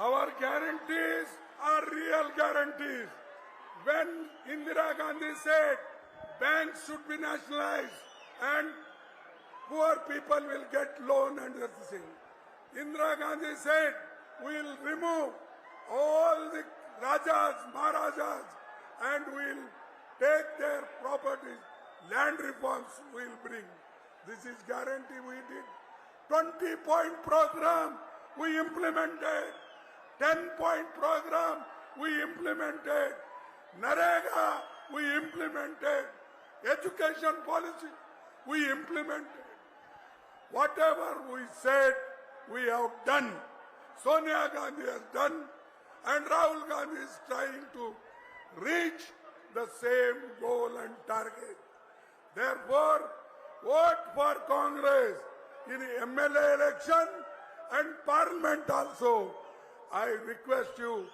Our guarantees are real guarantees. When Indira Gandhi said banks should be nationalized and poor people will get loan and everything. Indira Gandhi said we will remove all the Rajas, Maharajas and we will take their properties. Land reforms we will bring. This is guarantee we did. 20 point program we implemented. 10 point program we implemented. Narega we implemented. Education policy we implemented. Whatever we said, we have done. Sonia Gandhi has done, and Rahul Gandhi is trying to reach the same goal and target. Therefore, vote for Congress in MLA election and Parliament also. I request you,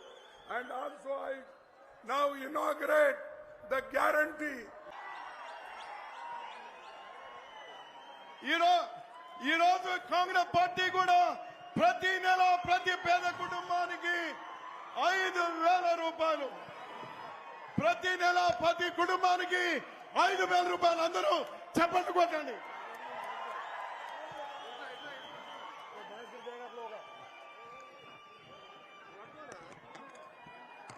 and also I now inaugurate the guarantee. ఈరో ఈ Congress party కూడా ప్రతి నెల ప్రతి పేద కుటుంబానికి ఐదు వేల రూపాయలు. ప్రతి నెల ప్రతి కుటుంబానికి ఐదు వేల రూపాయలు అందరూ చెప్పండి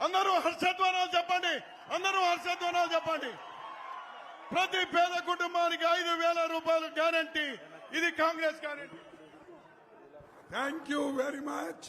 అందరూ హర్షధ్వనాలు చెప్పండి. అందరూ హర్షధ్వనాలు చెప్పండి. ప్రతి పేద కుటుంబానికి ఐదు వేల రూపాయలు గ్యారంటీ. ఇది Congress guarantee. Thank you very much